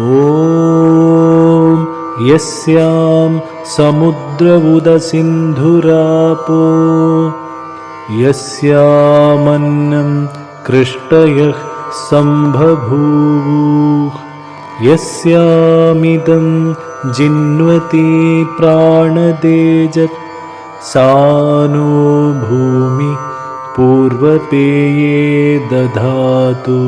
ॐ यस्यां समुद्रवुदसिन्धुरापो यस्यामन्नं कृष्टयः सम्बभूवुः यस्यामिदं जिन्वति प्राणदेजत् सा नो भूमि पूर्वपेये दधातु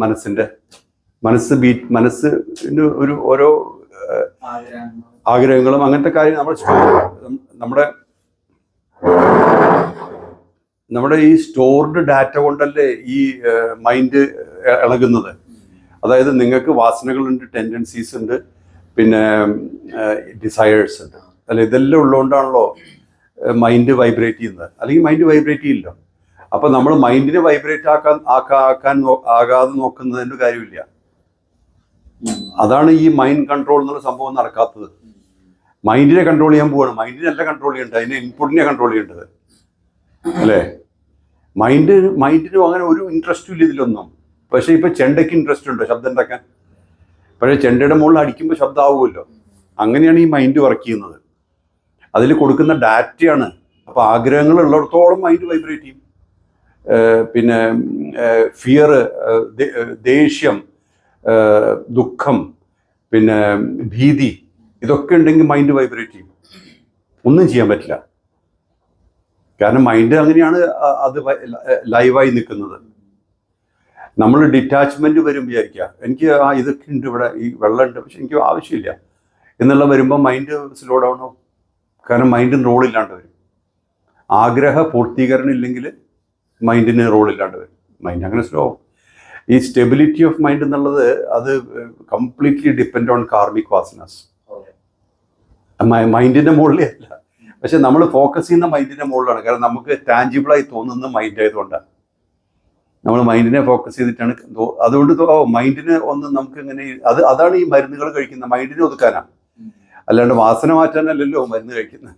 എന്താണ് മനസ്സിന്റെ മനസ്സ് ബീ മനസ്സ് ഒരു ഓരോ ആഗ്രഹങ്ങളും അങ്ങനത്തെ കാര്യം നമ്മൾ നമ്മുടെ നമ്മുടെ ഈ സ്റ്റോർഡ് ഡാറ്റ കൊണ്ടല്ലേ ഈ മൈൻഡ് ഇളകുന്നത്. അതായത് നിങ്ങൾക്ക് വാസനകളുണ്ട് ടെൻഡൻസീസ് ഉണ്ട് പിന്നെ ഡിസയേഴ്സ് ഉണ്ട്. അല്ല ഇതെല്ലാം ഉള്ളതുകൊണ്ടാണല്ലോ മൈൻഡ് വൈബ്രേറ്റ് ചെയ്യുന്നത്. അല്ലെങ്കിൽ മൈൻഡ് വൈബ്രേറ്റ് ചെയ്യില്ല. അപ്പൊ നമ്മൾ മൈൻഡിനെ വൈബ്രേറ്റ് ആക്കാൻ ആക്കാ ആക്കാൻ ആകാതെ നോക്കുന്നതിന്റെ കാര്യമില്ല. അതാണ് ഈ മൈൻഡ് കൺട്രോൾ എന്നുള്ള സംഭവം നടക്കാത്തത്. മൈൻഡിനെ കൺട്രോൾ ചെയ്യാൻ പോവാണ്. മൈൻഡിനല്ല കൺട്രോൾ ചെയ്യേണ്ടത്. അതിനെ ഇൻപുട്ടിനെ കൺട്രോൾ ചെയ്യേണ്ടത്. അല്ലേ? മൈൻഡ് മൈൻഡിനും അങ്ങനെ ഒരു ഇൻട്രസ്റ്റും ഇല്ല ഇതിലൊന്നും. പക്ഷേ ഇപ്പൊ ചെണ്ടയ്ക്ക് ഇൻട്രസ്റ്റ് ഉണ്ട്. ശബ്ദം ഉണ്ടാക്കാൻ. പക്ഷേ ചെണ്ടയുടെ മുകളിൽ അടിക്കുമ്പോൾ ശബ്ദമാവുമല്ലോ അങ്ങനെയാണ് ഈ മൈൻഡ് വർക്ക് ചെയ്യുന്നത്. അതിൽ കൊടുക്കുന്ന ഡാറ്റയാണ് അപ്പൊ ആഗ്രഹങ്ങൾ ഉള്ളിടത്തോളം മൈൻഡ് വൈബ്രേറ്റ് ചെയ്യും. പിന്നെ ഫിയർ ദേഷ്യം ദുഃഖം പിന്നെ ഭീതി ഇതൊക്കെ ഉണ്ടെങ്കിൽ മൈൻഡ് വൈബ്രേറ്റ് ചെയ്യും. ഒന്നും ചെയ്യാൻ പറ്റില്ല. കാരണം മൈൻഡ് അങ്ങനെയാണ് അത് ലൈവായി നിൽക്കുന്നത്. നമ്മൾ ഡിറ്റാച്ച്മെന്റ് വരും വിചാരിക്കുക. എനിക്ക് ആ ഇതൊക്കെ ഉണ്ട് ഇവിടെ ഈ വെള്ളമുണ്ട് പക്ഷെ എനിക്ക് ആവശ്യമില്ല. എന്നുള്ള വരുമ്പോൾ മൈൻഡ് സ്ലോ ഡൗൺ ആവും. കാരണം മൈൻഡ് റോളില്ലാണ്ട് വരും. ആഗ്രഹ പൂർത്തീകരണം ഇല്ലെങ്കിൽ മൈൻഡിന് റോളില്ലാണ്ട് വരും. മൈൻഡ് അങ്ങനെ സ്ലോ ഈ സ്റ്റെബിലിറ്റി ഓഫ് മൈൻഡ് എന്നുള്ളത് അത് കംപ്ലീറ്റ്ലി ഡിപ്പെൻഡ് ഓൺ കാർമിക് വാസനസ് മൈൻഡിന്റെ മുകളിലേ അല്ല. പക്ഷെ നമ്മൾ ഫോക്കസ് ചെയ്യുന്ന മൈൻഡിന്റെ മുകളിലാണ്. കാരണം നമുക്ക് ടാഞ്ചിബിളായി തോന്നുന്ന മൈൻഡ് ആയതുകൊണ്ടാണ് നമ്മൾ മൈൻഡിനെ ഫോക്കസ് ചെയ്തിട്ടാണ് അതുകൊണ്ട് മൈൻഡിന് മൈൻഡിനെ ഒന്ന് നമുക്ക് ഇങ്ങനെ അത് അതാണ് ഈ മരുന്നുകൾ കഴിക്കുന്ന മൈൻഡിനെ ഒതുക്കാനാണ് അല്ലാണ്ട് വാസന മാറ്റാനല്ലല്ലോ മരുന്ന് കഴിക്കുന്നത്.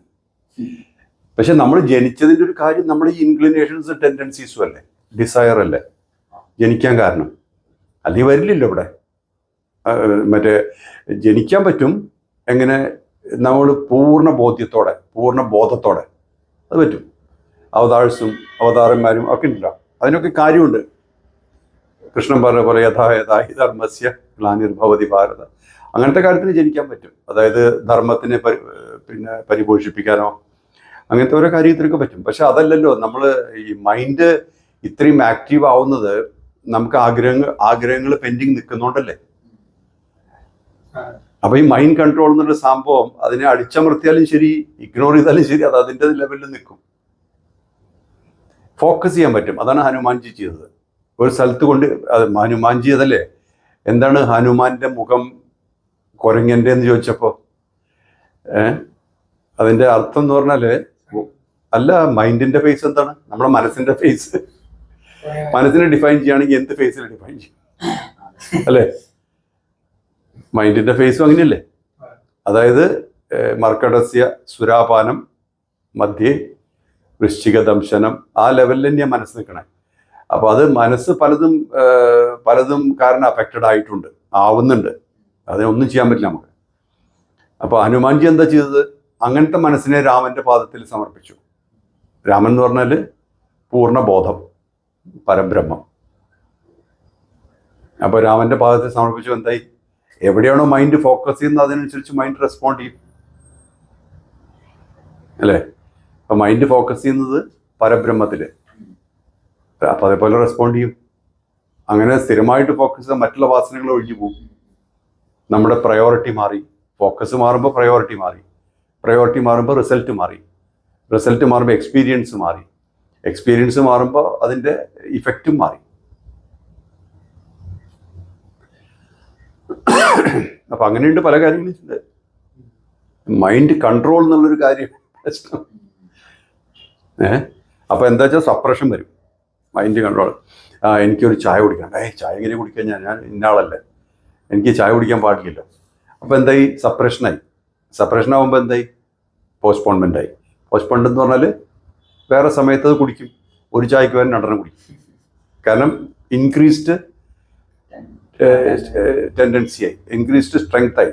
പക്ഷെ നമ്മൾ ജനിച്ചതിന്റെ ഒരു കാര്യം നമ്മൾ ഈ ഇൻക്ലിനേഷൻസ് ടെൻഡൻസീസും അല്ലേ? ഡിസയർ അല്ലേ? ജനിക്കാൻ കാരണം. അല്ലെങ്കിൽ വരില്ലല്ലോ ഇവിടെ. മറ്റേ ജനിക്കാൻ പറ്റും എങ്ങനെ നമ്മൾ പൂർണ ബോധ്യത്തോടെ പൂർണ ബോധത്തോടെ അത് പറ്റും. അവതാഴ്സും അവതാരന്മാരും ഒക്കെ ഉണ്ടല്ലോ. അതിനൊക്കെ കാര്യമുണ്ട്. കൃഷ്ണൻ പറഞ്ഞ പോലെ യഥാ യഥാ ഹി ധർമ്മസ്യ ക്ലാനിർഭവതി ഭാരത. അങ്ങനത്തെ കാര്യത്തിന് ജനിക്കാൻ പറ്റും. അതായത് ധർമ്മത്തിനെ പിന്നെ പരിപോഷിപ്പിക്കാനോ അങ്ങനത്തെ ഓരോ കാര്യത്തിനൊക്കെ പറ്റും. പക്ഷെ അതല്ലല്ലോ നമ്മൾ ഈ മൈൻഡ് ഇത്രയും ആക്റ്റീവ് ആവുന്നത് നമുക്ക് ആഗ്രഹങ്ങൾ ആഗ്രഹങ്ങൾ പെൻഡിങ് നിൽക്കുന്നോണ്ടല്ലേ അപ്പൊ ഈ മൈൻഡ് കൺട്രോൾ എന്നുള്ള സംഭവം അതിനെ അടിച്ചമർത്തിയാലും ശരി ഇഗ്നോർ ചെയ്താലും ശരി അത് അതിന്റെ ലെവലിൽ നിൽക്കും. ഫോക്കസ് ചെയ്യാൻ പറ്റും. അതാണ് ഹനുമാൻജി ചെയ്തത്. ഒരു സ്ഥലത്ത് കൊണ്ട് അത് ഹനുമാൻജി അതല്ലേ എന്താണ് ഹനുമാന്റെ മുഖം കുരങ്ങന്റെ എന്ന് ചോദിച്ചപ്പോ ഏഹ് അതിന്റെ അർത്ഥം എന്ന് പറഞ്ഞാൽ അല്ല മൈൻഡിന്റെ ഫേസ് എന്താണ്? നമ്മുടെ മനസ്സിന്റെ ഫേസ് മനസ്സിനെ ഡിഫൈൻ ചെയ്യുകയാണെങ്കിൽ എന്ത് ഫേസിൽ ഡിഫൈൻ ചെയ്യും? അല്ലേ? മൈൻഡിന്റെ ഫേസും അങ്ങനെയല്ലേ? അതായത് മർക്കടസ്യ സുരാപാനം മധ്യേ വൃശ്ചിക ദംശനം ആ ലെവലിൽ തന്നെയാണ് മനസ്സ് നിൽക്കണേ അപ്പോൾ അത് മനസ്സ് പലതും പലതും കാരണം അഫക്റ്റഡ് ആയിട്ടുണ്ട് ആവുന്നുണ്ട്. അതിനൊന്നും ചെയ്യാൻ പറ്റില്ല നമുക്ക്. അപ്പോൾ ഹനുമാൻജി എന്താ ചെയ്തത്? അങ്ങനത്തെ മനസ്സിനെ രാമന്റെ പാദത്തിൽ സമർപ്പിച്ചു. രാമൻ എന്ന് പറഞ്ഞാൽ പൂർണ ബോധം പരബ്രഹ്മം. അപ്പോൾ രാമന്റെ പാദത്തെ സമർപ്പിച്ചു എന്തായി? എവിടെയാണോ മൈൻഡ് ഫോക്കസ് ചെയ്യുന്നത് അതിനനുസരിച്ച് മൈൻഡ് റെസ്പോണ്ട് ചെയ്യും. അല്ലേ? അപ്പൊ മൈൻഡ് ഫോക്കസ് ചെയ്യുന്നത് പരബ്രഹ്മത്തിൽ അപ്പൊ അതേപോലെ റെസ്പോണ്ട് ചെയ്യും. അങ്ങനെ സ്ഥിരമായിട്ട് ഫോക്കസ് ചെയ്താൽ മറ്റുള്ള വാസനകൾ ഒഴിഞ്ഞു പോകും. നമ്മുടെ പ്രയോറിറ്റി മാറി. ഫോക്കസ് മാറുമ്പോൾ പ്രയോറിറ്റി മാറി. പ്രയോറിറ്റി മാറുമ്പോൾ റിസൾട്ട് മാറി. റിസൾട്ട് മാറുമ്പോൾ എക്സ്പീരിയൻസ് മാറി. എക്സ്പീരിയൻസ് മാറുമ്പോൾ അതിന്റെ ഇഫക്റ്റും മാറി. അപ്പം അങ്ങനെയുണ്ട് പല കാര്യങ്ങളും. മൈൻഡ് കൺട്രോൾ എന്നുള്ളൊരു കാര്യം. പ്രശ്നം ഏ? അപ്പോൾ എന്താ വെച്ചാൽ സപ്രഷൻ വരും. മൈൻഡ് കൺട്രോൾ എനിക്കൊരു ചായ കുടിക്കണം. ഏ ചായ ഇങ്ങനെ കുടിക്കാൻ? ഞാൻ ഞാൻ ഇന്നാളല്ലേ എനിക്ക് ചായ കുടിക്കാൻ പാടില്ലല്ലോ. അപ്പോൾ എന്തായി? സപ്രഷനായി സപ്രഷൻ ആകുമ്പോൾ എന്തായി? പോസ്റ്റ്പോൺമെന്റ് ആയി. പോസ്റ്റ്പോൺമെന്റ് എന്ന് പറഞ്ഞാൽ വേറെ സമയത്ത് അത് കുടിക്കും. ഒരു ചായക്ക് വരെ രണ്ടെണ്ണം കുടിക്കും. കാരണം ഇൻക്രീസ്ഡ് ടെൻഡൻസി ആയി. ഇൻക്രീസ്ഡ് സ്ട്രെങ്ത് ആയി.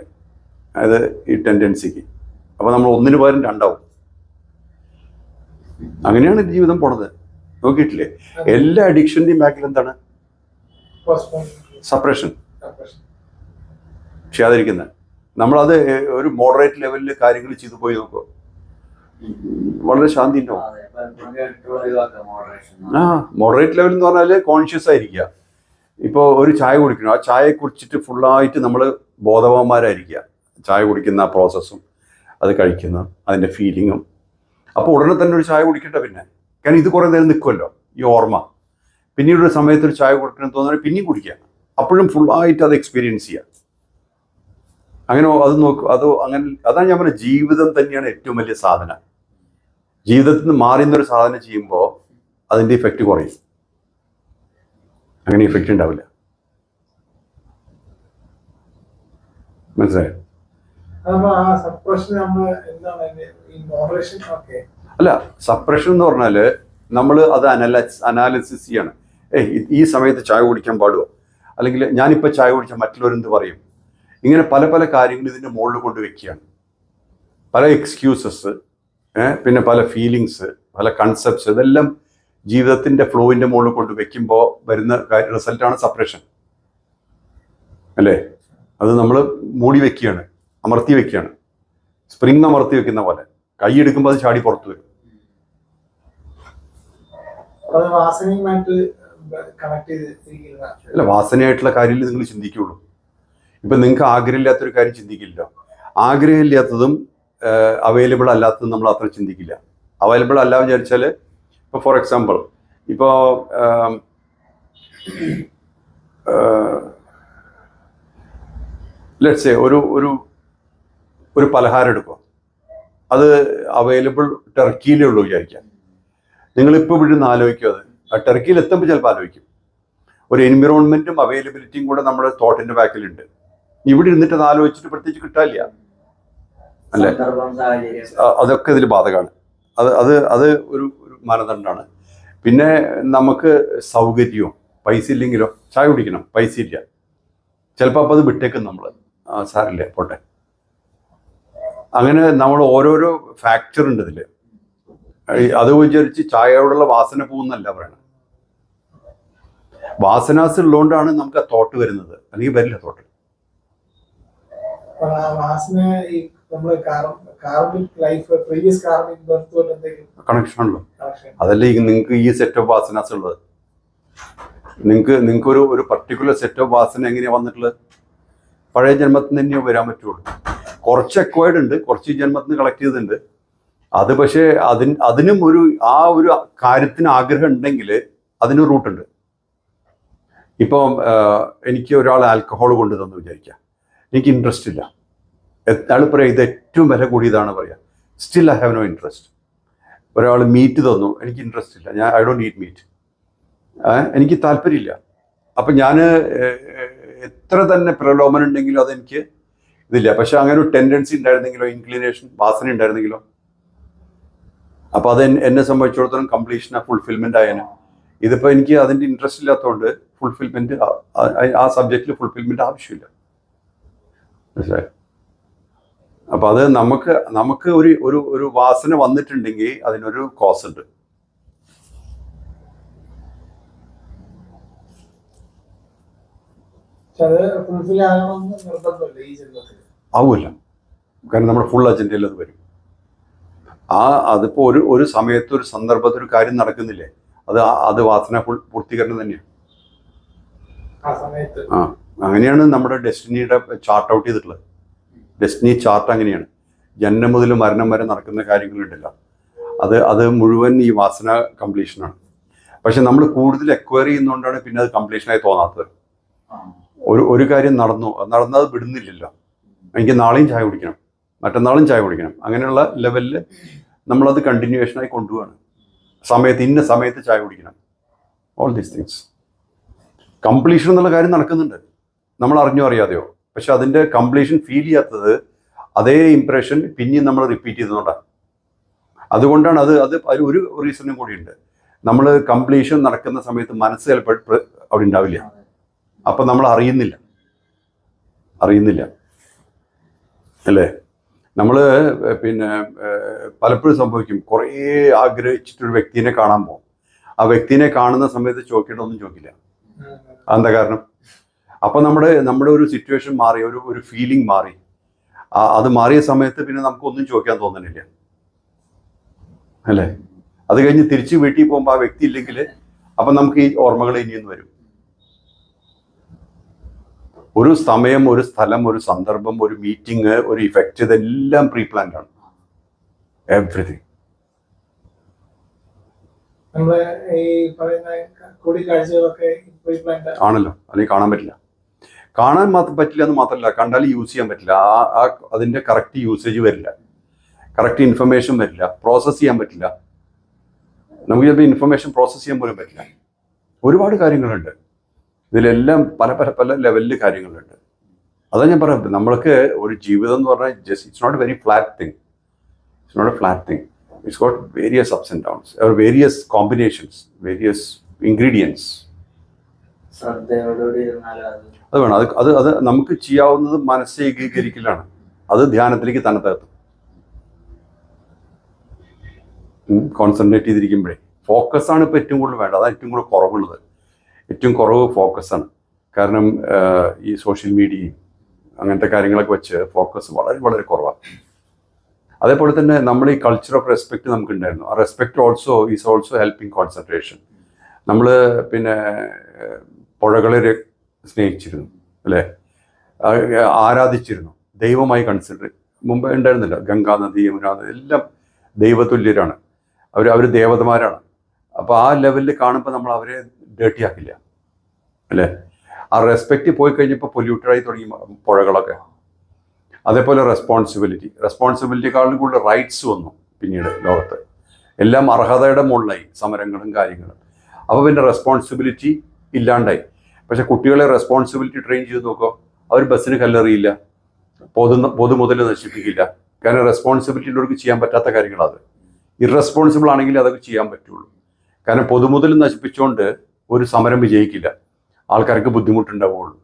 അത് ഈ ടെൻഡൻസിക്ക് അപ്പോൾ നമ്മൾ ഒന്നിന് പകരം രണ്ടാവും. അങ്ങനെയാണ് ജീവിതം പോണത്. നോക്കിയിട്ടില്ലേ? എല്ലാ അഡിക്ഷന്റെയും ബാക്കിൽ എന്താണ്? സപ്പറേഷൻ ചെയ്യാതിരിക്കുന്നത് നമ്മളത് ഒരു മോഡറേറ്റ് ലെവലിൽ കാര്യങ്ങൾ ചെയ്തു പോയി നോക്കുക വളരെ ശാന്തി ഉണ്ടാവും ആ മോഡറേറ്റ് ലെവൽ എന്ന് പറഞ്ഞാൽ കോൺഷ്യസ് ആയിരിക്കുക. ഇപ്പോൾ ഒരു ചായ കുടിക്കണം? ആ ചായയെ കുറിച്ചിട്ട് ഫുള്ളായിട്ട് നമ്മൾ ബോധവാന്മാരായിരിക്കുക. ചായ കുടിക്കുന്ന ആ പ്രോസസ്സും അത് കഴിക്കുന്ന അതിന്റെ ഫീലിങ്ങും അപ്പോൾ ഉടനെ തന്നെ ഒരു ചായ കുടിക്കട്ടെ പിന്നെ. കാരണം ഇത് കുറേ നേരം നിൽക്കുമല്ലോ ഈ ഓർമ്മ. പിന്നീട് ഒരു സമയത്ത് ഒരു ചായ കുടിക്കണം തോന്നുന്നത് പിന്നെയും കുടിക്കുക. അപ്പോഴും ഫുള്ളായിട്ട് അത് എക്സ്പീരിയൻസ് ചെയ്യുക. അങ്ങനെ അത് നോക്കും അത് അങ്ങനെ അതാണ് ഞാൻ പറഞ്ഞത് ജീവിതം തന്നെയാണ് ഏറ്റവും വലിയ സാധന. ജീവിതത്തിൽ നിന്ന് മാറുന്ന ഒരു സാധനം ചെയ്യുമ്പോൾ അതിന്റെ ഇഫക്റ്റ് കുറയും. അങ്ങനെ ഇഫക്റ്റ് ഉണ്ടാവില്ല. മനസ്സിലായോ? അല്ല സപ്രഷൻ എന്ന് പറഞ്ഞാൽ നമ്മൾ അത് അനലൈസ് അനാലിസിസ് ചെയ്യണം. ഏയ് ഈ സമയത്ത് ചായ കുടിക്കാൻ പാടുമോ അല്ലെങ്കിൽ ഞാനിപ്പോൾ ചായ കുടിച്ചാൽ മറ്റുള്ളവരെന്ത് പറയും? ഇങ്ങനെ പല പല കാര്യങ്ങൾ ഇതിന്റെ മുകളിൽ കൊണ്ട് വെക്കുകയാണ്. പല എക്സ്ക്യൂസസ് പിന്നെ പല ഫീലിങ്സ് പല കൺസെപ്റ്റ്സ് ഇതെല്ലാം ജീവിതത്തിന്റെ ഫ്ലോയിന്റെ മുകളിൽ കൊണ്ട് വെക്കുമ്പോൾ വരുന്ന റിസൾട്ടാണ് സപ്രഷൻ അല്ലേ? അത് നമ്മൾ മൂടി വെക്കുകയാണ് അമർത്തി വെക്കുകയാണ്. സ്പ്രിങ് അമർത്തി വെക്കുന്ന പോലെ. കൈ എടുക്കുമ്പോൾ അത് ചാടി പുറത്തു വരും. അല്ല വാസനയായിട്ടുള്ള കാര്യത്തിൽ നിങ്ങൾ ചിന്തിക്കുള്ളൂ ഇപ്പം നിങ്ങൾക്ക് ആഗ്രഹമില്ലാത്തൊരു കാര്യം ചിന്തിക്കില്ല ആഗ്രഹമില്ലാത്തതും അവൈലബിൾ അല്ലാത്തതും നമ്മൾ അത്ര ചിന്തിക്കില്ല. അവൈലബിൾ അല്ല വിചാരിച്ചാൽ ഇപ്പോൾ ഫോർ എക്സാമ്പിൾ ഇപ്പോൾ ലെറ്റ്സേ ഒരു ഒരു ഒരു പലഹാരം എടുക്കുക. അത് അവൈലബിൾ ടെർക്കിയിലേ ഉള്ളൂ വിചാരിക്കാം നിങ്ങളിപ്പോൾ നിന്ന് ആലോചിക്കും അത്. ടെർക്കിയിൽ എത്തുമ്പോൾ ചിലപ്പോൾ ആലോചിക്കും. ഒരു എൻവിറോൺമെന്റും അവൈലബിലിറ്റിയും കൂടെ നമ്മുടെ തോട്ടിന്റെ ബാക്കിലുണ്ട് ഇവിടെ ഇരുന്നിട്ട് അത് ആലോചിച്ചിട്ട് പ്രത്യേകിച്ച് കിട്ടാല്ല അല്ലേ? അതൊക്കെ ഇതിൽ ബാധകമാണ്. അത് അത് അത് ഒരു ഒരു മാനദണ്ഡമാണ്. പിന്നെ നമുക്ക് സൗകര്യവും പൈസ ഇല്ലെങ്കിലോ ചായ കുടിക്കണം പൈസ ഇല്ല. ചിലപ്പോൾ അപ്പോൾ അത് വിട്ടേക്കും നമ്മൾ സാറില്ലേ പോട്ടെ. അങ്ങനെ നമ്മൾ ഓരോരോ ഫാക്ടർ ഉണ്ട് ഇതിൽ അത് വിചാരിച്ച് ചായയോടുള്ള വാസന പോകുന്നല്ല പറയണം. വാസനാസ് ഉള്ളതുകൊണ്ടാണ് നമുക്ക് ആ തോട്ട് വരുന്നത്. അല്ലെങ്കിൽ വരില്ല തോട്ട് വാസന ഈ നമ്മൾ karmic life previous karmic birth എന്തെങ്കിലും കണക്ഷൻ ഉണ്ടോ അതല്ലേ നിങ്ങൾക്ക് ഈ സെറ്റ് ഓഫ് വാസനാസ് ഉള്ളത്? നിങ്ങൾക്ക് നിങ്ങൾക്ക് ഒരു ഒരു പർട്ടിക്കുലർ സെറ്റ് ഓഫ് വാസന എങ്ങനെയാണ് വന്നിട്ടുള്ളത്? പഴയ ജന്മത്തിൽ നിന്ന് തന്നെയോ വരാൻ പറ്റുള്ളൂ. കുറച്ച് അക്വയർഡ് ഉണ്ട് കുറച്ച് ഈ ജന്മത്തിൽ നിന്ന് കളക്ട് ചെയ്തിട്ടുണ്ട്. അത് പക്ഷേ അതിന് അതിനും ഒരു ആ ഒരു കാര്യത്തിന് ആഗ്രഹം ഉണ്ടെങ്കിൽ അതിന് റൂട്ടുണ്ട് ഇപ്പം എനിക്ക് ഒരാൾ ആൽക്കഹോൾ കൊണ്ടുതന്നു വിചാരിക്കാം. എനിക്ക് ഇൻട്രസ്റ്റ് ഇല്ല. ആൾ പറയാം ഇത് ഏറ്റവും വില കൂടിയതാണ് പറയാം still I have no interest ഒരാൾ മീറ്റ് തന്നു. എനിക്ക് ഇൻട്രസ്റ്റ് ഇല്ല. ഞാൻ ഐ ഡോണ്ട് ഈറ്റ് മീറ്റ് എനിക്ക് താല്പര്യമില്ല. അപ്പം ഞാൻ എത്ര തന്നെ പ്രലോഭനം ഉണ്ടെങ്കിലും അതെനിക്ക് ഇതില്ല. പക്ഷെ അങ്ങനെ ഒരു ടെൻഡൻസി ഉണ്ടായിരുന്നെങ്കിലോ ഇൻക്ലിനേഷൻ വാസന ഉണ്ടായിരുന്നെങ്കിലോ? അപ്പോൾ അത് എന്നെ സംബന്ധിച്ചിടത്തോളം കംപ്ലീഷൻ ആ ഫുൾഫിൽമെന്റ് ആയതിന് ഇതിപ്പോൾ എനിക്ക് അതിന്റെ ഇൻട്രസ്റ്റ് ഇല്ലാത്തതുകൊണ്ട് ഫുൾഫിൽമെന്റ് ആ സബ്ജക്റ്റിൽ ഫുൾഫിൽമെന്റ് ആവശ്യമില്ല. മനസ്സിലായോ? അപ്പോൾ അത് നമുക്ക് നമുക്ക് ഒരു ഒരു ഒരു വാസന വന്നിട്ടുണ്ടെങ്കിൽ അതിനൊരു കോസ് ഉണ്ട്. ആവൂല കാരണം നമ്മുടെ ഫുൾ അജണ്ടയിൽ അത് വരും. ആ അതിപ്പോ ഒരു ഒരു സമയത്ത് ഒരു സന്ദർഭത്തിൽ ഒരു കാര്യം നടക്കുന്നില്ലേ? അത് അത് വാസന പൂർത്തീകരണം തന്നെയാണ് ആ സമയത്ത്. ആ. അങ്ങനെയാണ് നമ്മുടെ ഡെസ്റ്റിനിയുടെ ചാർട്ട് ഔട്ട് ചെയ്തിട്ടുള്ളത്. ഡെസ്റ്റിനി ചാർട്ട് അങ്ങനെയാണ്. ജനനം മുതൽ മരണം വരെ നടക്കുന്ന കാര്യങ്ങളുണ്ടല്ലോ. അത് അത് മുഴുവൻ ഈ വാസന കംപ്ലീഷനാണ് പക്ഷെ നമ്മൾ കൂടുതൽ എക്വയർ ചെയ്യുന്നതുകൊണ്ടാണ് പിന്നെ അത് കംപ്ലീഷനായി തോന്നാത്തത്. ഒരു ഒരു കാര്യം നടന്നു. നടന്നത് വിടുന്നില്ലല്ലോ. എനിക്ക് നാളെയും ചായ കുടിക്കണം. മറ്റന്നാളും ചായ കുടിക്കണം. അങ്ങനെയുള്ള ലെവലിൽ നമ്മളത് കണ്ടിന്യൂവേഷനായി കൊണ്ടുപോവാണ്. സമയത്ത് ഇന്ന സമയത്ത് ചായ കുടിക്കണം. ഓൾ ദീസ് തിങ്സ് കംപ്ലീഷൻ എന്നുള്ള കാര്യം നടക്കുന്നുണ്ട്. നമ്മൾ അറിഞ്ഞോ അറിയാതെയോ? പക്ഷെ അതിന്റെ കംപ്ലീഷൻ ഫീൽ ചെയ്യാത്തത് അതേ ഇംപ്രഷൻ പിന്നെയും നമ്മൾ റിപ്പീറ്റ് ചെയ്യുന്നതുകൊണ്ടാണ് അതുകൊണ്ടാണ് അത് അത് അതിൽ ഒരു റീസണും കൂടിയുണ്ട്. നമ്മൾ കംപ്ലീഷൻ നടക്കുന്ന സമയത്ത് മനസ്സ് ചിലപ്പോൾ അവിടെ ഉണ്ടാവില്ല. അപ്പം നമ്മൾ അറിയുന്നില്ല. അറിയുന്നില്ല. അല്ലേ? നമ്മൾ പിന്നെ പലപ്പോഴും സംഭവിക്കും. കുറേ ആഗ്രഹിച്ചിട്ടൊരു വ്യക്തിനെ കാണാൻ പോകും. ആ വ്യക്തിനെ കാണുന്ന സമയത്ത് ചോദിക്കേണ്ട ഒന്നും ചോദിക്കില്ല. കാരണം? അപ്പം നമ്മുടെ നമ്മുടെ ഒരു സിറ്റുവേഷൻ മാറി ഒരു ഒരു ഫീലിംഗ് മാറി. അത് മാറിയ സമയത്ത് പിന്നെ നമുക്കൊന്നും ചോദിക്കാൻ തോന്നുന്നില്ല അല്ലേ? അത് കഴിഞ്ഞ് തിരിച്ച് വീട്ടിൽ പോകുമ്പോൾ ആ വ്യക്തി ഇല്ലെങ്കിൽ അപ്പം നമുക്ക് ഈ ഓർമ്മകൾ ഇനിയും വരും. ഒരു സമയം ഒരു സ്ഥലം ഒരു സന്ദർഭം ഒരു മീറ്റിംഗ് ഒരു ഇഫക്റ്റ് ഇതെല്ലാം പ്രീ പ്ലാൻഡ് ആണ് പ്ലാൻഡ് ആണല്ലോ. അല്ലെങ്കിൽ കാണാൻ പറ്റില്ല. കാണാൻ മാത്രം പറ്റില്ല എന്ന് മാത്രമല്ല കണ്ടാൽ യൂസ് ചെയ്യാൻ പറ്റില്ല. ആ ആ അതിന്റെ കറക്റ്റ് യൂസേജ് വരില്ല. കറക്റ്റ് ഇൻഫർമേഷൻ വരില്ല. പ്രോസസ്സ് ചെയ്യാൻ പറ്റില്ല. നമുക്ക് ചിലപ്പോൾ ഇൻഫർമേഷൻ പ്രോസസ്സ് ചെയ്യാൻ പോലും പറ്റില്ല. ഒരുപാട് കാര്യങ്ങളുണ്ട്. ഇതിലെല്ലാം പല പല പല ലെവലിൽ കാര്യങ്ങളുണ്ട്. അതാ ഞാൻ പറയുന്നത് നമ്മൾക്ക് ഒരു ജീവിതം എന്ന് പറഞ്ഞാൽ just it's not very flat thing it's not flat thing it's got various ups and downs various combinations various ingredients അത് വേണം. അത് അത് അത് നമുക്ക് ചെയ്യാവുന്നത് മനസ്സ് ഏകീകരിക്കലാണ് അത് ധ്യാനത്തിലേക്ക് തന്നെ തകർത്തും. കോൺസെൻട്രേറ്റ് ചെയ്തിരിക്കുമ്പോഴേ ഫോക്കസ് ആണ് ഇപ്പോൾ ഏറ്റവും കൂടുതൽ വേണ്ടത്. അതാണ് ഏറ്റവും കൂടുതൽ കുറവുള്ളത്. ഏറ്റവും കുറവ് ഫോക്കസ് ആണ്. കാരണം ഈ സോഷ്യൽ മീഡിയയും അങ്ങനത്തെ കാര്യങ്ങളൊക്കെ വെച്ച് ഫോക്കസ് വളരെ വളരെ കുറവാണ് അതേപോലെ തന്നെ നമ്മൾ ഈ കൾച്ചർ ഓഫ് റെസ്പെക്റ്റ് നമുക്ക് ഉണ്ടായിരുന്നു ആ respect also is also helping concentration നമ്മൾ പിന്നെ പുഴകളെ സ്നേഹിച്ചിരുന്നു അല്ലേ? ആരാധിച്ചിരുന്നു. ദൈവമായി കൺസിഡർ മുമ്പ് ഉണ്ടായിരുന്നില്ല. ഗംഗാ നദി യമുന നദി എല്ലാം ദൈവതുല്യരാണ്. അവർ അവർ ദേവതമാരാണ്. അപ്പോൾ ആ ലെവലിൽ കാണുമ്പോൾ നമ്മൾ അവരെ ഡേർട്ടി ആക്കില്ല അല്ലേ? ആ റെസ്പെക്റ്റ് പോയി കഴിഞ്ഞപ്പോൾ പൊല്യൂട്ടഡായി തുടങ്ങി പുഴകളൊക്കെ. അതേപോലെ റെസ്പോൺസിബിലിറ്റി റെസ്പോൺസിബിലിറ്റിക്കാളും കൂടുതൽ റൈറ്റ്സ് വന്നു പിന്നീട് ലോകത്ത്. എല്ലാം അർഹതയുടെ മുകളിലായി സമരങ്ങളും കാര്യങ്ങളും. അപ്പോൾ പിന്നെ റെസ്പോൺസിബിലിറ്റി ഇല്ലാണ്ടായി. പക്ഷെ കുട്ടികളെ റെസ്പോൺസിബിലിറ്റി ട്രെയിൻ ചെയ്ത് നോക്കോ. അവർ ബസ്സിന് കല്ലെറിയില്ല. പൊതു പൊതു മുതൽ നശിപ്പിക്കില്ല. കാരണം റെസ്പോൺസിബിലിറ്റി ഉള്ളവർക്ക് ചെയ്യാൻ പറ്റാത്ത കാര്യങ്ങളത്. ഇറസ്പോൺസിബിൾ ആണെങ്കിൽ അതൊക്കെ ചെയ്യാൻ പറ്റുള്ളൂ. കാരണം പൊതുമുതൽ നശിപ്പിച്ചുകൊണ്ട് ഒരു സമരം വിജയിക്കില്ല. ആൾക്കാർക്ക് ബുദ്ധിമുട്ടുണ്ടാവുള്ളൂ.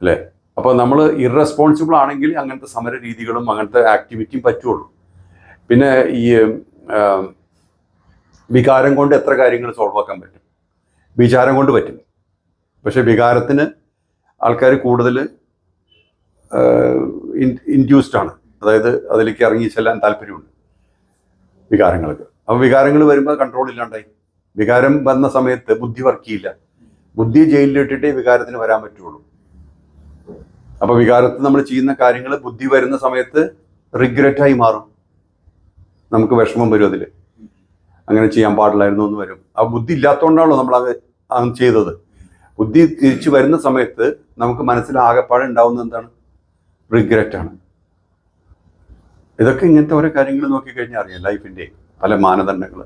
അല്ലേ? അപ്പോൾ നമ്മൾ ഇറസ്പോൺസിബിൾ ആണെങ്കിൽ അങ്ങനത്തെ സമര രീതികളും അങ്ങനത്തെ ആക്ടിവിറ്റിയും പറ്റുള്ളൂ. പിന്നെ ഈ വികാരം കൊണ്ട് എത്ര കാര്യങ്ങൾ സോൾവ് ആക്കാൻ പറ്റും? വിചാരം കൊണ്ട് പറ്റും. പക്ഷെ വികാരത്തിന് ആൾക്കാർ കൂടുതൽ ഇൻഡ്യൂസ്ഡ് ആണ്. അതായത് അതിലേക്ക് ഇറങ്ങി ചെല്ലാൻ താല്പര്യമുണ്ട് വികാരങ്ങൾക്ക്. അപ്പോൾ വികാരങ്ങൾ വരുമ്പോൾ കൺട്രോൾ ഇല്ലാണ്ടായി. വികാരം വന്ന സമയത്ത് ബുദ്ധി വർക്ക് ചെയ്യില്ല. ബുദ്ധി ജയിലിലിട്ടിട്ടേ വികാരത്തിന് വരാൻ പറ്റുള്ളൂ. അപ്പോൾ വികാരത്തിൽ നമ്മൾ ചെയ്യുന്ന കാര്യങ്ങൾ ബുദ്ധി വരുന്ന സമയത്ത് റിഗ്രറ്റായി മാറും. നമുക്ക് വിഷമം വരും അതിൽ അങ്ങനെ ചെയ്യാൻ പാടില്ലായിരുന്നു എന്ന് വരും. ആ ബുദ്ധി ഇല്ലാത്തതുകൊണ്ടാണല്ലോ നമ്മൾ അത് ചെയ്തത്. ബുദ്ധി തിരിച്ചു വരുന്ന സമയത്ത് നമുക്ക് മനസ്സിൽ ആകെപ്പാടെ ഉണ്ടാവുന്ന എന്താണ്? റിഗ്രറ്റ് ആണ്. ഇതൊക്കെ ഇങ്ങനത്തെ ഓരോ കാര്യങ്ങൾ നോക്കിക്കഴിഞ്ഞാൽ അറിയാം ലൈഫിന്റെ പല മാനദണ്ഡങ്ങൾ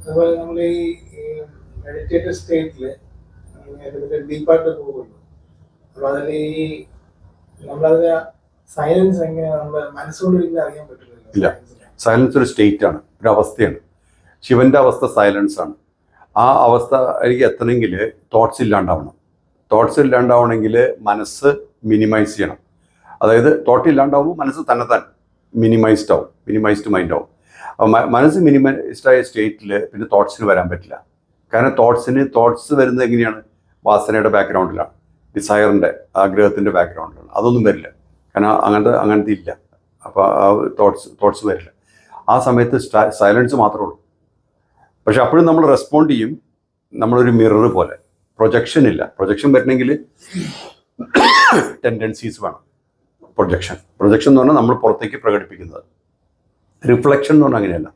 അതുപോലെ നമ്മൾ ഈ മെഡിറ്റേറ്റഡ് സ്റ്റേറ്റിൽ ഡീപ്പായിട്ട് പോകുന്നു. അപ്പൊ അതിൽ ഈ നമ്മളതിന് സൈലൻസ് നമ്മുടെ മനസ്സുകൊണ്ട് അറിയാൻ. സൈലൻസ് ഒരു സ്റ്റേറ്റ് ആണ്. ഒരു ശിവന്റെ അവസ്ഥ സൈലൻസ് ആണ്. ആ അവസ്ഥ എനിക്ക് എത്തണമെങ്കിൽ തോട്ട്സ് ഇല്ലാണ്ടാവണം. തോട്ട്സ് ഇല്ലാണ്ടാവണമെങ്കിൽ മനസ്സ് മിനിമൈസ് ചെയ്യണം. അതായത് തോട്ട് ഇല്ലാണ്ടാവുമ്പോൾ മനസ്സ് തന്നെത്താൻ മിനിമൈസ്ഡ് ആവും. മിനിമൈസ്ഡ് മൈൻഡ് ആവും. മനസ്സ് മിനിമൈസ്ഡ് ആയ സ്റ്റേറ്റിൽ പിന്നെ തോട്ട്സിന് വരാൻ പറ്റില്ല. കാരണം തോട്ട്സിന് തോട്ട്സ് വരുന്നത് എങ്ങനെയാണ്? വാസനയുടെ ബാക്ക്ഗ്രൗണ്ടിലാണ് ഡിസയറിന്റെ ആഗ്രഹത്തിന്റെ ബാക്ക്ഗ്രൗണ്ടിലാണ് അതൊന്നും വരില്ല. കാരണം അങ്ങനത്തെ അങ്ങനത്തെ ഇല്ല. അപ്പോൾ ആ തോട്ട്സ് തോട്ട്സ് വരില്ല. ആ സമയത്ത് സൈലൻസ് മാത്രമേ ഉള്ളൂ പക്ഷെ അപ്പോഴും നമ്മൾ റെസ്പോണ്ട് ചെയ്യും നമ്മളൊരു മിറർ പോലെ. പ്രൊജക്ഷൻ ഇല്ല. പ്രൊജക്ഷൻ വരണമെങ്കിൽ ടെൻഡൻസീസ് വേണം. പ്രൊജക്ഷൻ പ്രൊജക്ഷൻ എന്ന് പറഞ്ഞാൽ നമ്മൾ പുറത്തേക്ക് പ്രകടിപ്പിക്കുന്നത്. റിഫ്ലക്ഷൻ എന്ന് പറഞ്ഞാൽ അങ്ങനെയല്ല.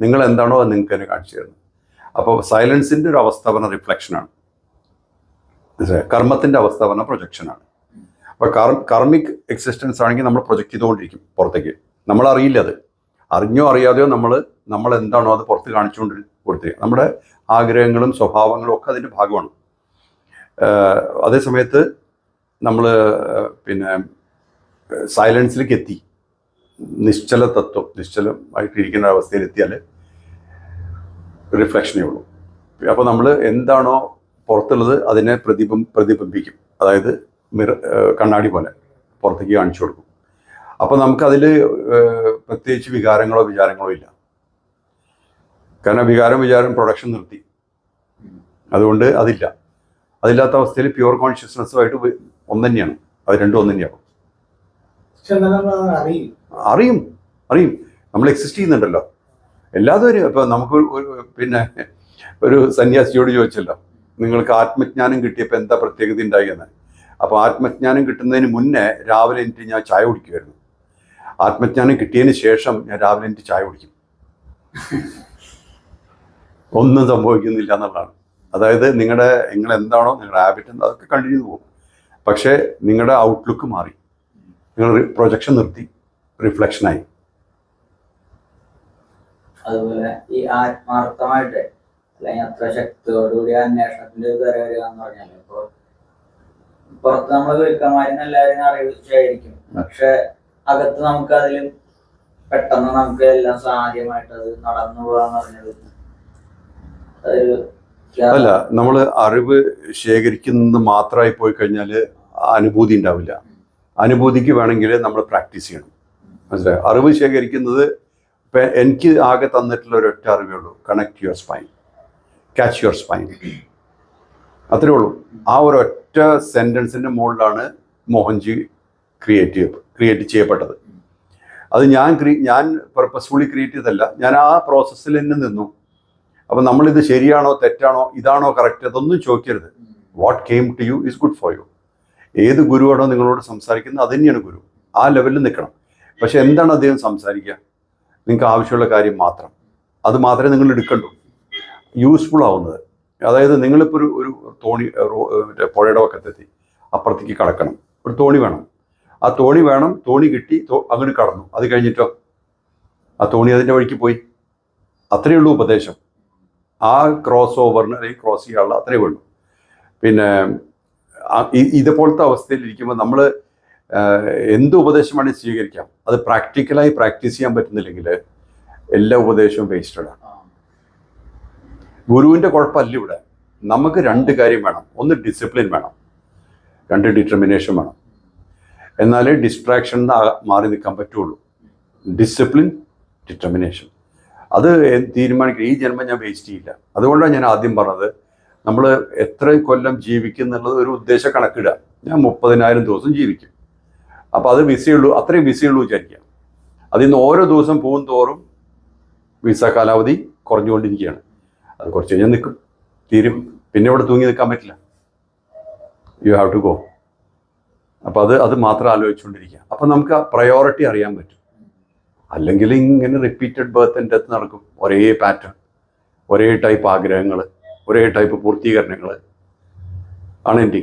നിങ്ങൾ എന്താണോ അത് നിങ്ങൾക്ക് തന്നെ കാണിച്ചു തരുന്നത്. അപ്പോൾ സൈലൻസിന്റെ ഒരു അവസ്ഥ പറഞ്ഞാൽ റിഫ്ലക്ഷനാണ് കർമ്മത്തിന്റെ അവസ്ഥ പറഞ്ഞാൽ പ്രൊജക്ഷനാണ് അപ്പോൾ കർമ്മിക് എക്സിസ്റ്റൻസ് ആണെങ്കിൽ നമ്മൾ പ്രൊജക്റ്റ് ചെയ്തുകൊണ്ടിരിക്കും പുറത്തേക്ക്. നമ്മളറിയില്ല അത്. അറിഞ്ഞോ അറിയാതെയോ നമ്മൾ നമ്മൾ എന്താണോ അത് പുറത്ത് കാണിച്ചുകൊണ്ട് കൊടുത്തിരിക്കുക നമ്മുടെ ആഗ്രഹങ്ങളും സ്വഭാവങ്ങളും ഒക്കെ അതിന്റെ ഭാഗമാണ്. അതേ സമയത്ത് നമ്മൾ പിന്നെ സൈലൻസിലേക്ക് എത്തി. നിശ്ചല തത്വം നിശ്ചലമായിട്ടിരിക്കുന്ന അവസ്ഥയിലെത്തിയാൽ റിഫ്ലക്ഷനേ ഉള്ളൂ. അപ്പോൾ നമ്മൾ എന്താണോ പുറത്തുള്ളത് അതിനെ പ്രതിബം പ്രതിബിംബിക്കും. അതായത് മിറ കണ്ണാടി പോലെ പുറത്തേക്ക് കാണിച്ചു കൊടുക്കും. അപ്പോൾ നമുക്കതിൽ പ്രത്യേകിച്ച് വികാരങ്ങളോ വിചാരങ്ങളോ ഇല്ല. കാരണം വികാരം വിചാരം പ്രൊഡക്ഷൻ നിർത്തി. അതുകൊണ്ട് അതില്ല. അതില്ലാത്ത അവസ്ഥയിൽ പ്യുവർ കോൺഷ്യസ്നെസ്സുമായിട്ട് ഒന്ന് തന്നെയാണ് അത് രണ്ടും ഒന്ന് തന്നെയാവും അറിയും. അറിയും. നമ്മൾ എക്സിസ്റ്റ് ചെയ്യുന്നുണ്ടല്ലോ. എല്ലാതും ഇപ്പൊ നമുക്ക് പിന്നെ ഒരു സന്യാസിയോട് ചോദിച്ചല്ലോ. നിങ്ങൾക്ക് ആത്മജ്ഞാനം കിട്ടിയപ്പോൾ എന്താ പ്രത്യേകത ഉണ്ടായി എന്ന്. അപ്പോൾ ആത്മജ്ഞാനം കിട്ടുന്നതിന് മുന്നേ രാവിലെ എനിക്ക് ഞാൻ ചായ കുടിക്കുമായിരുന്നു ആത്മജ്ഞാനം കിട്ടിയതിന് ശേഷം ഞാൻ രാവിലെ എനിക്ക് ചായ കുടിക്കും. ഒന്നും സംഭവിക്കുന്നില്ല എന്നുള്ളതാണ്. അതായത് നിങ്ങളുടെ നിങ്ങൾ എന്താണോ നിങ്ങളുടെ ഹാബിറ്റ് എന്താ അതൊക്കെ കണ്ടിന്യൂ പോകും പക്ഷേ നിങ്ങളുടെ ഔട്ട്ലുക്ക് മാറി. നിങ്ങൾ പ്രൊജക്ഷൻ നിർത്തി. റിഫ്ലക്ഷനായി അതുപോലെ ഈ ആത്മാർത്ഥമായിട്ട് അല്ലെങ്കിൽ അത്ര ശക്തിയോടുകൂടി അന്വേഷണത്തിന്റെ ഒരു തരം വരിക എന്ന് പറഞ്ഞാൽ ഇപ്പൊ പുറത്ത് നമ്മൾ ഗുരുക്കന്മാരിന്ന് എല്ലാവരും അറിവ് ശേഖരിക്കും പക്ഷെ അകത്ത് നമുക്ക് അതിലും പെട്ടെന്ന് നമുക്ക് എല്ലാം സാധ്യമായിട്ട് അത് നടന്നു പോകാൻ പറഞ്ഞത്. അതൊരു അല്ല നമ്മൾ അറിവ് ശേഖരിക്കുന്നത് മാത്രമായി പോയി കഴിഞ്ഞാൽ അനുഭൂതി ഉണ്ടാവില്ല. അനുഭൂതിക്ക് വേണമെങ്കിൽ നമ്മൾ പ്രാക്ടീസ് ചെയ്യണം. മനസ്സിലായോ? അറിവ് ശേഖരിക്കുന്നത് ഇപ്പം എനിക്ക് ആകെ തന്നിട്ടുള്ള ഒരൊറ്റ അറിവേ ഉള്ളൂ. Connect your spine catch your spine അത്രേ ഉള്ളൂ. ആ ഒരൊറ്റ സെന്റൻസിന്റെ മുകളിലാണ് മോഹൻജി ക്രിയേറ്റ് ക്രിയേറ്റ് ചെയ്യപ്പെട്ടത്. അത് ഞാൻ ക്രീ ഞാൻ പർപ്പസ്ഫുള്ളി ക്രിയേറ്റ് ചെയ്തല്ല ഞാൻ ആ പ്രോസസ്സിൽ തന്നെ നിന്നു. അപ്പം നമ്മളിത് ശരിയാണോ തെറ്റാണോ ഇതാണോ കറക്റ്റ് അതൊന്നും ചോദിക്കരുത്. What came to you is good for you ഏത് ഗുരുവാണോ നിങ്ങളോട് സംസാരിക്കുന്നത് അത് തന്നെയാണ് ഗുരു. ആ ലെവലിൽ നിൽക്കണം. പക്ഷെ എന്താണ് അദ്ദേഹം സംസാരിക്കുക? നിങ്ങൾക്ക് ആവശ്യമുള്ള കാര്യം മാത്രം. അത് മാത്രമേ നിങ്ങൾ എടുക്കണ്ടൂ. യൂസ്ഫുൾ ആവുന്നത്. അതായത് നിങ്ങളിപ്പോൾ ഒരു ഒരു തോണി പുഴയുടെ പക്കത്തെത്തി അപ്പുറത്തേക്ക് കടക്കണം. ഒരു തോണി വേണം. ആ തോണി വേണം തോണി കിട്ടി അങ്ങനെ കടന്നു. അത് കഴിഞ്ഞിട്ടോ? ആ തോണി അതിന്റെ വഴിക്ക് പോയി. അത്രയേ ഉള്ളൂ ഉപദേശം. ആ ക്രോസ് ഓവറിന് അല്ലെങ്കിൽ ക്രോസ് ചെയ്യാനുള്ള അത്രയേ ഉള്ളൂ. പിന്നെ ഇതുപോലത്തെ അവസ്ഥയിൽ ഇരിക്കുമ്പോൾ നമ്മൾ എന്ത് ഉപദേശമാണ് സ്വീകരിക്കാം. അത് പ്രാക്ടിക്കലായി പ്രാക്ടീസ് ചെയ്യാൻ പറ്റുന്നില്ലെങ്കിൽ എല്ലാ ഉപദേശവും വേസ്റ്റഡാണ് ഗുരുവിന്റെ കുഴപ്പമല്ല ഇവിടെ. നമുക്ക് രണ്ട് കാര്യം വേണം. ഒന്ന് ഡിസിപ്ലിൻ വേണം. രണ്ട് ഡിറ്റർമിനേഷൻ വേണം. എന്നാലേ ഡിസ്ട്രാക്ഷൻ മാറി നിൽക്കാൻ പറ്റുള്ളൂ. ഡിസിപ്ലിൻ ഡിറ്റർമിനേഷൻ അത് തീരുമാനിക്കുക ഈ ജന്മം ഞാൻ വേസ്റ്റ് ചെയ്യില്ല. അതുകൊണ്ടാണ് ഞാൻ ആദ്യം പറഞ്ഞത് നമ്മൾ എത്ര കൊല്ലം ജീവിക്കും എന്നുള്ളത് ഒരു ഉദ്ദേശ കണക്കിടുക. ഞാൻ മുപ്പതിനായിരം ദിവസം ജീവിക്കും. അപ്പോൾ അത് വിസയുള്ളൂ അത്രയും വിസയുള്ളൂ വിചാരിക്കുക. അതിൽ നിന്ന് ഓരോ ദിവസം പോകും തോറും വിസ കാലാവധി കുറഞ്ഞുകൊണ്ടിരിക്കുകയാണ്. അത് കുറച്ച് കഴിഞ്ഞാൽ നിൽക്കും. തീരും. പിന്നെ ഇവിടെ തൂങ്ങി നിൽക്കാൻ പറ്റില്ല. യു ഹാവ് ടു ഗോ അപ്പോൾ അത് അത് മാത്രം ആലോചിച്ചുകൊണ്ടിരിക്കുക. അപ്പോൾ നമുക്ക് ആ പ്രയോറിറ്റി അറിയാൻ പറ്റും. അല്ലെങ്കിൽ ഇങ്ങനെ റിപ്പീറ്റഡ് ബർത്ത് ആൻഡ് ഡെത്ത് നടക്കും. ഒരേ പാറ്റേൺ ഒരേ ടൈപ്പ് ആഗ്രഹങ്ങൾ ഒരേ ടൈപ്പ് പൂർത്തീകരണങ്ങൾ ആണ് എന്റെ.